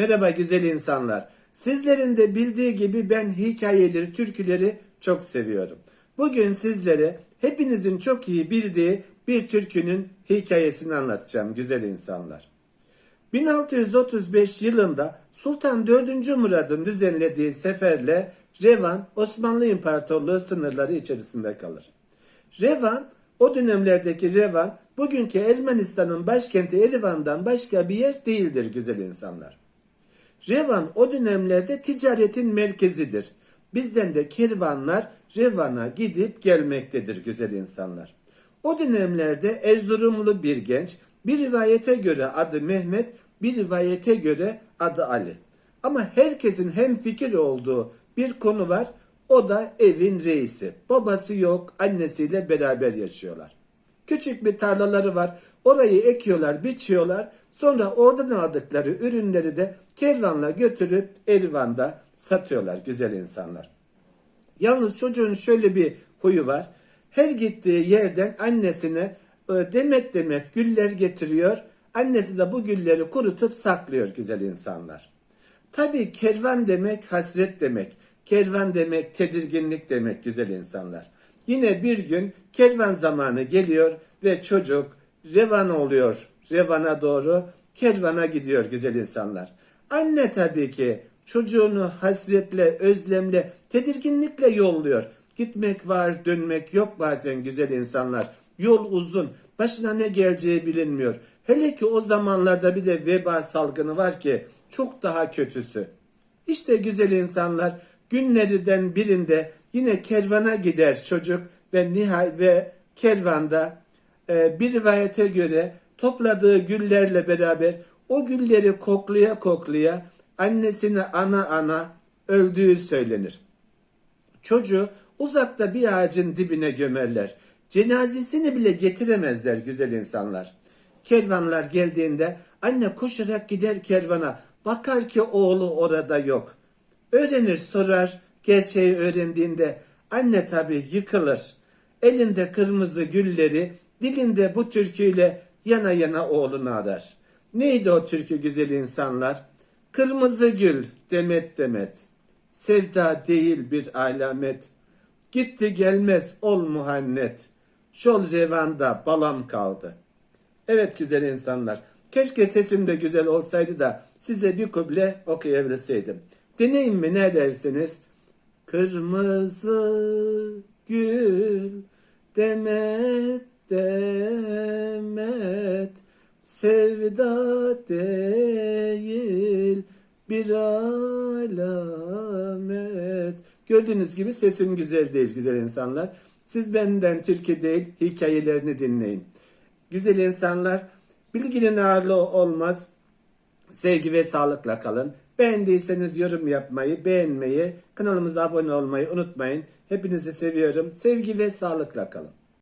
Merhaba güzel insanlar. Sizlerin de bildiği gibi ben hikayeleri, türküleri çok seviyorum. Bugün sizlere hepinizin çok iyi bildiği bir türkünün hikayesini anlatacağım güzel insanlar. 1635 yılında Sultan 4. Murad'ın düzenlediği seferle Revan Osmanlı İmparatorluğu sınırları içerisinde kalır. Revan o dönemlerdeki Revan bugünkü Ermenistan'ın başkenti Erivan'dan başka bir yer değildir güzel insanlar. Revan o dönemlerde ticaretin merkezidir. Bizden de kervanlar Revan'a gidip gelmektedir güzel insanlar. O dönemlerde Erzurumlu bir genç, bir rivayete göre adı Mehmet, bir rivayete göre adı Ali. Ama herkesin hem fikir olduğu bir konu var. O da evin reisi. Babası yok, annesiyle beraber yaşıyorlar. Küçük bir tarlaları var. Orayı ekiyorlar, biçiyorlar. Sonra oradan aldıkları ürünleri de kervanla götürüp Erivan'da satıyorlar güzel insanlar. Yalnız çocuğun şöyle bir huyu var. Her gittiği yerden annesine e, demet demet güller getiriyor. Annesi de bu gülleri kurutup saklıyor güzel insanlar. Tabii kervan demek hasret demek. Kervan demek tedirginlik demek güzel insanlar. Yine bir gün kervan zamanı geliyor ve çocuk revan oluyor. Revana doğru kervana gidiyor güzel insanlar. Anne tabii ki çocuğunu hasretle, özlemle, tedirginlikle yolluyor. Gitmek var, dönmek yok bazen güzel insanlar. Yol uzun, başına ne geleceği bilinmiyor. Hele ki o zamanlarda bir de veba salgını var ki çok daha kötüsü. İşte güzel insanlar günlerden birinde yine kervana gider çocuk ve nihai ve kervanda e, bir rivayete göre topladığı güllerle beraber o gülleri koklaya koklaya annesine ana ana öldüğü söylenir. Çocuğu uzakta bir ağacın dibine gömerler. Cenazesini bile getiremezler güzel insanlar. Kervanlar geldiğinde anne koşarak gider kervana. Bakar ki oğlu orada yok. Öğrenir sorar. Gerçeği öğrendiğinde anne tabi yıkılır. Elinde kırmızı gülleri, dilinde bu türküyle yana yana oğlunu arar. Neydi o türkü güzel insanlar? Kırmızı gül demet demet. Sevda değil bir alamet. Gitti gelmez ol muhannet. Şol revanda balam kaldı. Evet güzel insanlar. Keşke sesim de güzel olsaydı da size bir kuble okuyabilseydim. Deneyin mi ne dersiniz? Kırmızı gül demet demet sevda değil bir alamet. Gördüğünüz gibi sesim güzel değil güzel insanlar. Siz benden Türkiye değil hikayelerini dinleyin. Güzel insanlar bilginin ağırlığı olmaz. Sevgi ve sağlıkla kalın. Beğendiyseniz yorum yapmayı, beğenmeyi, kanalımıza abone olmayı unutmayın. Hepinizi seviyorum. Sevgi ve sağlıkla kalın.